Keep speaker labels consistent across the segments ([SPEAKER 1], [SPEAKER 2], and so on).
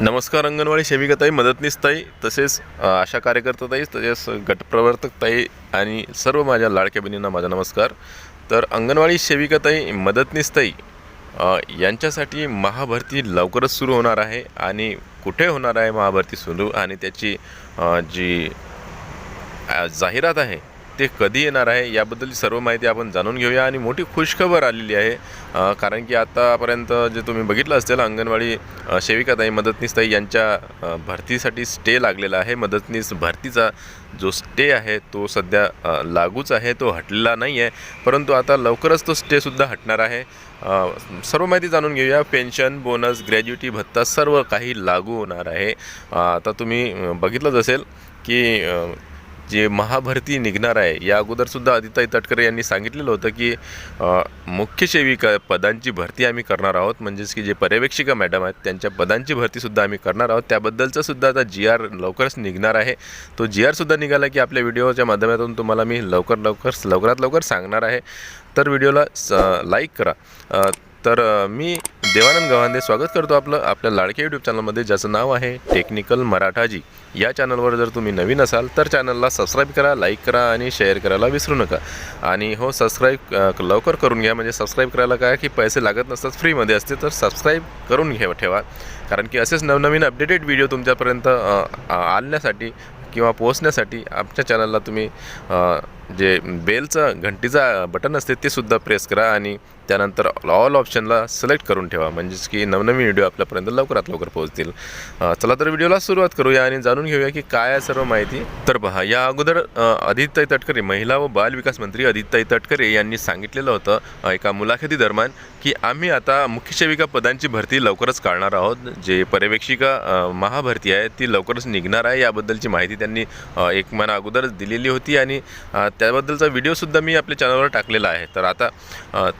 [SPEAKER 1] नमस्कार अंगणवाडी सेविकाताई मदतनीसताई तसेच आशा कार्यकर्ताताई तसेच गटप्रवर्तकताई आणि सर्व माझ्या लाडक्या बहिणींना माझा नमस्कार. तर अंगणवाडी सेविकाताई मदतनीसताई यांच्यासाठी महाभरती लवकरच सुरू होणार आहे आणि कुठे होणार आहे महाभरती सुरू? आणि त्याची जी जाहिरात आहे ते कधी येणार आहे याबद्दलची सर्व माहिती आपण जाणून घेऊया आणि मोठी खुशखबर आलेली आहे. कारण की आतापर्यंत जे तुम्ही बघितलं असेल अंगणवाडी सेविकाताई मदतनीसताई यांच्या भरतीसाठी स्टे लागलेला आहे. मदतनीस भरतीचा जो स्टे आहे तो सध्या लागूच आहे तो हटलेला नाही आहे परंतु आता लवकरच तो स्टेसुद्धा हटणार आहे. सर्व माहिती जाणून घेऊया. पेन्शन बोनस ग्रॅज्युटी भत्ता सर्व काही लागू होणार आहे. आता तुम्ही बघितलंच असेल की जे महाभरती निघणार आहे या अगोदरसुद्धा आदिताई तटकरे यांनी सांगितलेलं होतं की मुख्य सेविका पदांची भरती आम्ही करणार आहोत. म्हणजेच की जे पर्यवेक्षिका मॅडम आहेत त्यांच्या पदांची भरतीसुद्धा आम्ही करणार आहोत. त्याबद्दलचं सुद्धा आता जी आर लवकरच निघणार आहे. तो जी आरसुद्धा निघाला की आपल्या व्हिडिओच्या माध्यमातून तुम्हाला मी लवकर लवकर लवकरात लवकर सांगणार आहे. तर व्हिडिओला स लाईक करा. तर मी देवानंद गव्हांदे स्वागत करतो आपलं आपल्या लाडक्या यूट्यूब चॅनलमध्ये ज्याचं नाव आहे टेक्निकल मराठाजी. या चॅनलवर जर तुम्ही नवीन असाल तर चॅनलला सबस्क्राईब करा लाईक करा आणि शेअर करायला विसरू नका. आणि हो सबस्क्राईब लवकर करून घ्या. म्हणजे सबस्क्राईब करायला काय की पैसे लागत नसतात फ्रीमध्ये असते तर सबस्क्राईब करून घ्या ठेवा. कारण की असेच नवनवीन अपडेटेड व्हिडिओ तुमच्यापर्यंत आणण्यासाठी किंवा पोहोचण्यासाठी आमच्या चॅनलला तुम्ही जे बेलचं घंटीचा बटन असते ते सुद्धा प्रेस करा आणि त्यानंतर ऑल ऑप्शनला सिलेक्ट करून ठेवा. म्हणजेच की नवनवीन व्हिडिओ आपल्यापर्यंत लवकरात लवकर पोहोचतील. चला तर व्हिडिओला सुरुवात करूया आणि जाणून घेऊया की काय आहे सर्व माहिती. तर पहा या अगोदर अ, आदित्यताई तटकरे महिला व बाल विकास मंत्री आदित्यताई तटकरे यांनी सांगितलेलं होतं एका मुलाखती दरम्यान की आम्ही आता मुख्य सेविका पदांची भरती लवकरच काढणार आहोत. जे पर्यवेक्षिका महाभरती आहे ती लवकरच निघणार आहे याबद्दलची माहिती त्यांनी एक महिना अगोदरच दिलेली होती आणि त्याबद्दलचा व्हिडिओसुद्धा मी आपल्या चॅनलवर टाकलेला आहे. तर आता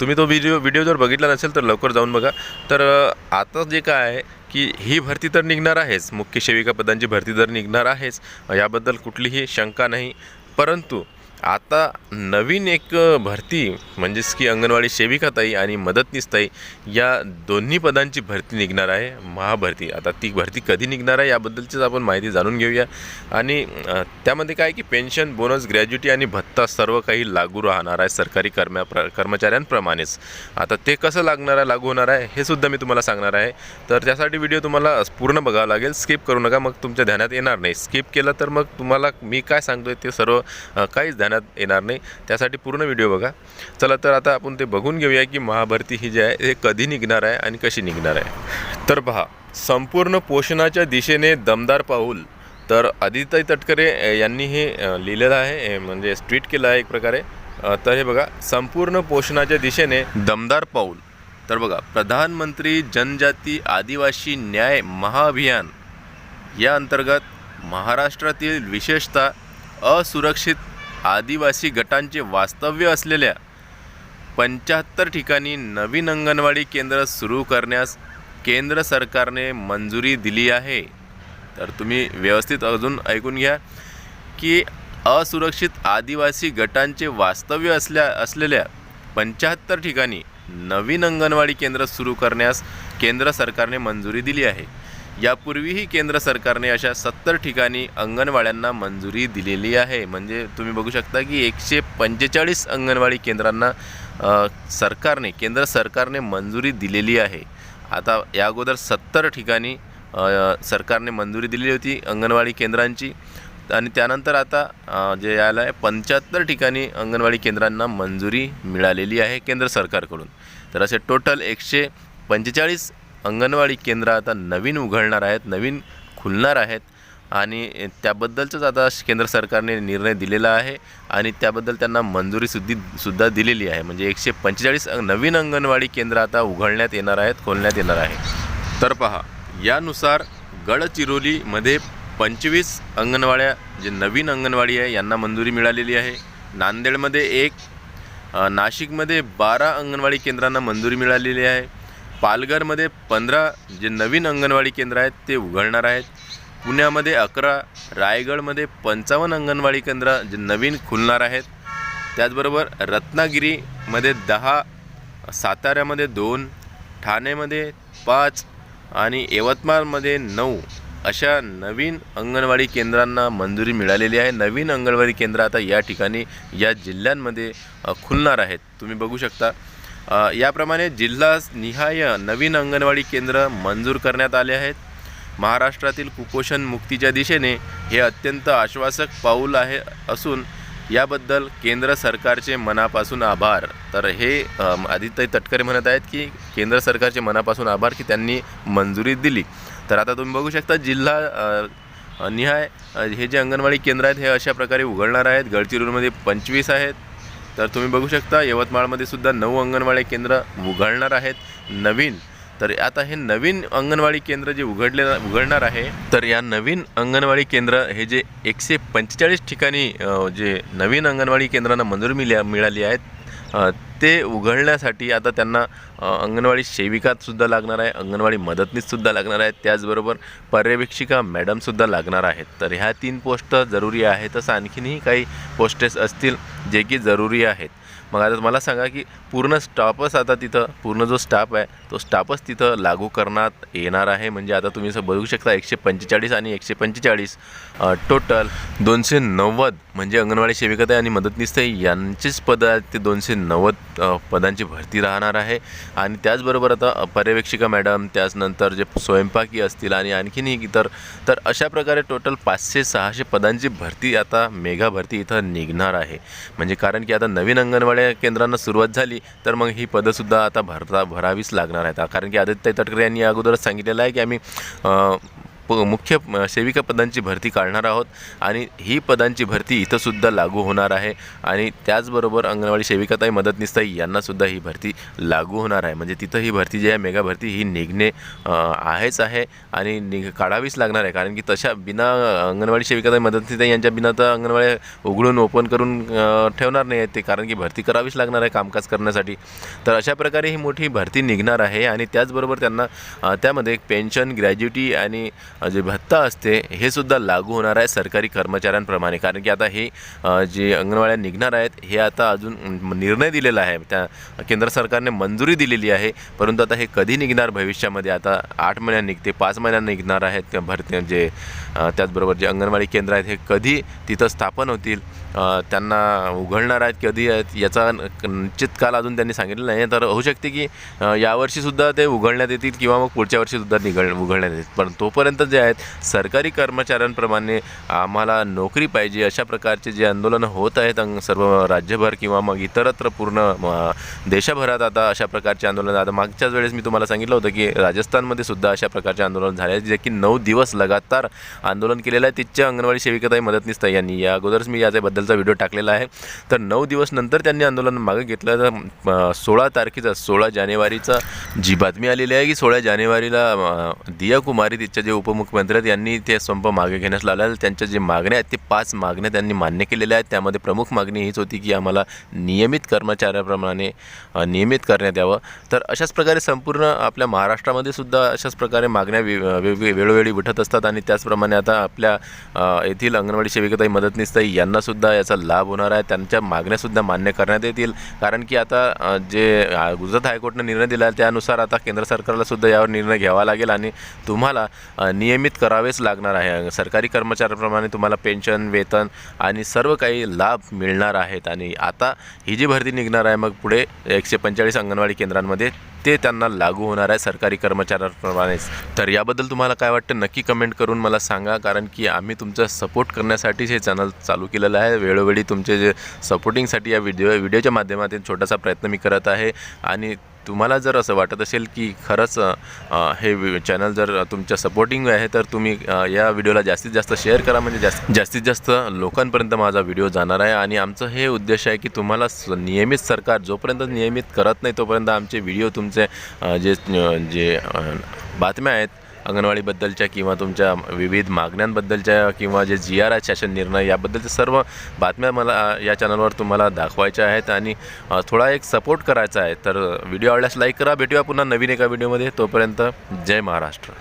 [SPEAKER 1] तुम्ही तो व्हिडिओ व्हिडिओ जर बघितला नसेल तर लवकर जाऊन बघा. तर आता जे काय आहे की ही भरती तर निघणार आहेच. मुख्य सेविका पदांची भरती तर निघणार आहेच. याबद्दल कुठलीही शंका नाही. परंतु आता नवीन एक भरती म्हणजेच की अंगणवाडी सेविकाताई आणि मदतनीसताई या दोन्ही पदांची भरती निघणार आहे महाभरती. आता ती भरती कधी निघणार आहे याबद्दलचीच आपण माहिती जाणून घेऊया. आणि त्यामध्ये काय की पेन्शन बोनस ग्रॅज्युटी आणि भत्ता सर्व काही लागू राहणार आहे सरकारी कर्म्या प्र कर्मचाऱ्यांप्रमाणेच. आता ते कसं लागणार आहे लागू होणार आहे हे सुद्धा मी तुम्हाला सांगणार आहे. तर त्यासाठी व्हिडिओ तुम्हाला पूर्ण बघावं लागेल स्किप करू नका मग तुमच्या ध्यानात येणार नाही. स्किप केलं तर मग तुम्हाला मी काय सांगतोय ते सर्व काहीच ध्यान ध्यानात येणार नाही. त्यासाठी पूर्ण व्हिडिओ बघा. चला तर आता आपण ते बघून घेऊया की महाभरती ही जी आहे हे कधी निघणार आहे आणि कशी निघणार आहे. तर पहा संपूर्ण पोषणाच्या दिशेने दमदार पाऊल. तर आदिताई तटकरे यांनी हे लिहिलेलं आहे म्हणजे ट्विट केलं आहे एक प्रकारे. तर हे बघा संपूर्ण पोषणाच्या दिशेने दमदार पाऊल. तर बघा प्रधानमंत्री जनजाती आदिवासी न्याय महाअभियान या अंतर्गत महाराष्ट्रातील विशेषतः असुरक्षित आदिवासी गटांचे वास्तव्य असलेल्या पंच्याहत्तर ठिकाणी नवीन अंगणवाडी केंद्र सुरू करण्यास केंद्र सरकारने मंजुरी दिली आहे. तर तुम्ही व्यवस्थित अजून ऐकून घ्या की असुरक्षित आदिवासी गटांचे वास्तव्य असल्या असलेल्या पंच्याहत्तर ठिकाणी नवीन अंगणवाडी केंद्र सुरू करण्यास केंद्र सरकारने मंजुरी दिली आहे. यापूर्वीही केंद्र सरकारने अशा सत्तर ठिकाणी अंगणवाड्यांना मंजुरी दिलेली आहे. म्हणजे तुम्ही बघू शकता की एकशे पंचेचाळीस अंगणवाडी केंद्रांना सरकारने केंद्र सरकारने मंजुरी दिलेली आहे. आता या अगोदर सत्तर ठिकाणी सरकारने मंजुरी दिलेली होती अंगणवाडी केंद्रांची. आणि त्यानंतर आता जे यायला आहे पंच्याहत्तर ठिकाणी अंगणवाडी केंद्रांना मंजुरी मिळालेली आहे केंद्र सरकारकडून. तर असे टोटल एकशे पंचेचाळीस अंगणवाडी केंद्र आता नवीन उघडणार आहेत नवीन खुलणार आहेत आणि त्याबद्दलचंच आता केंद्र सरकारने निर्णय दिलेला आहे आणि त्याबद्दल त्यांना मंजुरी सुद्धी सुद्धा दिलेली आहे. म्हणजे एकशे पंचेचाळीस नवीन अंगणवाडी केंद्र आता उघडण्यात येणार आहेत खोलण्यात येणार आहे. तर पहा यानुसार गडचिरोलीमध्ये पंचवीस अंगणवाड्या जे नवीन अंगणवाडी आहे यांना मंजुरी मिळालेली आहे. नांदेडमध्ये एक नाशिकमध्ये बारा अंगणवाडी केंद्रांना मंजुरी मिळालेली आहे. पालघरमध्ये पंधरा जे नवीन अंगणवाडी केंद्र आहेत ते उघडणार आहेत. पुण्यामध्ये अकरा रायगडमध्ये पंचावन्न अंगणवाडी केंद्र जे नवीन खुलणार आहेत. त्याचबरोबर रत्नागिरीमध्ये दहा साताऱ्यामध्ये दोन ठाणेमध्ये पाच आणि यवतमाळमध्ये नऊ अशा नवीन अंगणवाडी केंद्रांना मंजुरी मिळालेली आहे. नवीन अंगणवाडी केंद्र आता या ठिकाणी या जिल्ह्यांमध्ये खुलणार आहेत. तुम्ही बघू शकता. याप्रमाणे जिल्हानिहाय नवीन अंगणवाडी केंद्र मंजूर करण्यात आले आहेत. महाराष्ट्रातील कुपोषण मुक्तीच्या दिशेने हे अत्यंत आश्वासक पाऊल आहे असून याबद्दल केंद्र सरकारचे मनापासून आभार. तर हे आदित्य तटकरे म्हणत आहेत की केंद्र सरकारचे मनापासून आभार की त्यांनी मंजुरी दिली. तर आता तुम्ही बघू शकता जिल्हा निहाय हे जे अंगणवाडी केंद्र आहेत हे अशा प्रकारे उघडणार आहेत. गडचिरोलीमध्ये पंचवीस आहेत. तर तुम्ही बघू शकता यवतमाळमध्ये सुद्धा नऊ अंगणवाडी केंद्र उघडणार आहेत. नवीन तर आता हे नवीन अंगणवाडी केंद्र जे उघडले उघडणार आहे तर या नवीन अंगणवाडी केंद्र हे जे एकशे पंचेचाळीस ठिकाणी जे नवीन अंगणवाडी केंद्रांना मंजुरी मिळा मिळाली आहेत ते उघडण्यासाठी आता त्यांना अंगणवाडी सेविकासुद्धा लागणार आहे अंगणवाडी मदतनीससुद्धा लागणार आहेत त्याचबरोबर पर्यवेक्षिका मॅडमसुद्धा लागणार आहेत. तर ह्या तीन पोस्ट जरुरी आहेत तसं आणखीनही काही पोस्टेस असतील जे की जरुरी आहेत. मग आता मला सांगा की पूर्ण स्टाफच आता तिथं पूर्ण जो स्टाफ आहे तो स्टाफच तिथं लागू करण्यात येणार आहे. म्हणजे आता तुम्ही असं बघू शकता एकशे पंचेचाळीस आणि एकशे पंचेचाळीस टोटल दोनशे नव्वद म्हणजे अंगणवाडी सेविकाताई आणि मदतनीस यांचीच पदं आहेत. ते दोनशे नव्वद पदांची भरती राहणार आहे. आणि त्याचबरोबर आता पर्यवेक्षिका मॅडम त्याचनंतर जे स्वयंपाकी असतील आणि आणखीन इतर तर अशा प्रकारे टोटल पाचशे सहाशे पदांची भरती आता मेगा भरती इथं निघणार आहे. म्हणजे कारण की आता नवीन अंगणवाडी केंद्रांना सुरुवात झाली तर मग ही पदंसुद्धा आता भरता भरावीच लागणार आहेत. कारण की आदित्य तटकरे यांनी अगोदरच सांगितलेलं आहे की आम्ही प मुख्य सेविका पदांची भरती काढणार आहोत आणि ही पदांची भरती इथंसुद्धा लागू होणार आहे. आणि त्याचबरोबर अंगणवाडी सेविकाताई मदतनीसताई यांनासुद्धा ही भरती लागू होणार आहे. म्हणजे तिथं ही भरती जी आहे मेगा भरती ही निघणे आहेच आहे आणि निघ काढावीच लागणार आहे. कारण की तशा बिना अंगणवाडी सेविकाताई मदतनीसताई यांच्या बिना तर अंगणवाडी उघडून ओपन करून ठेवणार नाही आहेत ते. कारण की भरती करावीच लागणार आहे कामकाज करण्यासाठी. तर अशा प्रकारे ही मोठी भरती निघणार आहे आणि त्याचबरोबर त्यांना त्यामध्ये पेन्शन ग्रॅज्युटी आणि जे भत्ता असते हे सुद्धा लागू होणार आहे सरकारी कर्मचाऱ्यांप्रमाणे. कारण की आता हे जे अंगणवाड्या निघणार आहेत हे आता अजून निर्णय दिलेला आहे. त्या केंद्र सरकारने मंजुरी दिलेली आहे. परंतु आता हे कधी निघणार? भविष्यामध्ये आता आठ महिन्यात निघते पाच महिन्यात निघणार आहेत त्या भरती जे त्याचबरोबर जे अंगणवाडी केंद्र आहेत हे कधी तिथं स्थापन होतील? त्यांना उघडणार आहेत कधी आहेत? याचा निश्चित काल अजून त्यांनी सांगितलं नाही. तर होऊ शकते की यावर्षीसुद्धा ते उघडण्यात येतील किंवा मग पुढच्या वर्षीसुद्धा निघ उघडण्यात येतील. पण तोपर्यंत जे आहेत सरकारी कर्मचाऱ्यांप्रमाणे आम्हाला नोकरी पाहिजे अशा प्रकारचे जे आंदोलनं होत आहेत सर्व राज्यभर किंवा मग इतरत्र पूर्ण देशभरात आता अशा प्रकारचे आंदोलन आता मागच्याच वेळेस मी तुम्हाला सांगितलं होतं की राजस्थानमध्ये सुद्धा अशा प्रकारचे आंदोलन झाले आहेत जे की नऊ दिवस लगातार आंदोलन केलेलं आहे. तिच्या अंगणवाडी सेविकाताई मदतनीस यांनी या अगोदरच मी याच्याबद्दलचा व्हिडिओ टाकलेला आहे. तर नऊ दिवस नंतर त्यांनी आंदोलन मागे घेतलं. तर सोळा तारखेचा सोळा जानेवारीचा जी बातमी आलेली आहे की सोळा जानेवारीला दिया कुमारी तिच्या जे उप उपमुख्यमंत्री आहेत यांनी ते संप मागे घेण्यास लावला त्यांच्या जे मागण्या आहेत ते पाच मागण्या त्यांनी मान्य केलेल्या आहेत. त्यामध्ये प्रमुख मागणी हीच होती की आम्हाला नियमित कर्मचाऱ्याप्रमाणे नियमित करण्यात यावं. तर अशाच प्रकारे संपूर्ण आपल्या महाराष्ट्रामध्ये सुद्धा अशाच प्रकारे मागण्या वे- वेळोवेळी उठत असतात आणि त्याचप्रमाणे आता आपल्या येथील अंगणवाडी सेविकाताई मदतनीसताई यांनासुद्धा याचा लाभ होणार आहे. त्यांच्या मागण्यासुद्धा मान्य करण्यात येतील. कारण की आता जे गुजरात हायकोर्टनं निर्णय दिला आहे त्यानुसार आता केंद्र सरकारला सुद्धा यावर निर्णय घ्यावा लागेल आणि तुम्हाला नियमित करावेच लागणार आहे. सरकारी कर्मचाऱ्याप्रमाणे तुम्हाला पेन्शन वेतन आणि सर्व काही लाभ मिळणार आहेत. आणि आता ही जी भरती निघणार आहे मग पुढे एकशे पंचेचाळीस अंगणवाडी केंद्रांमध्ये ते त्यांना लागू होणार आहे सरकारी कर्मचाऱ्यांप्रमाणेच तर याबद्दल तुम्हाला काय वाटतं? नक्की कमेंट करून मला सांगा कारण की आम्ही तुमचा सपोर्ट करण्यासाठीच हे चॅनल चालू केलेलं आहे. वेळोवेळी तुमचे जे सपोर्टिंगसाठी या व्हिडिओ व्हिडिओच्या माध्यमातून छोटासा प्रयत्न मी करत आहे. आणि तुम्हाला जर असं वाटत असेल की खरंच हे चॅनल जर तुमच्या सपोर्टिंग आहे तर तुम्ही या व्हिडिओला जास्तीत जास्त शेअर करा. म्हणजे जास्त जास्तीत जास्त लोकांपर्यंत माझा व्हिडिओ जाणार आहे. आणि आमचं हे उद्देश आहे की तुम्हाला स- नियमित सरकार जोपर्यंत नियमित करत नाही तोपर्यंत आमचे व्हिडिओ तुमचे जे जे बातम्या आहेत अंगणवाडीबद्दलच्या किंवा तुमच्या विविध मागण्यांबद्दलच्या किंवा जे जी आर आय शासन निर्णय याबद्दलच्या सर्व बातम्या मला या चॅनलवर तुम्हाला दाखवायच्या आहेत आणि थोडा एक सपोर्ट करायचा आहे. तर व्हिडिओ आवडल्यास लाईक करा. भेटूया पुन्हा नवीन एका व्हिडिओमध्ये. तोपर्यंत जय महाराष्ट्र.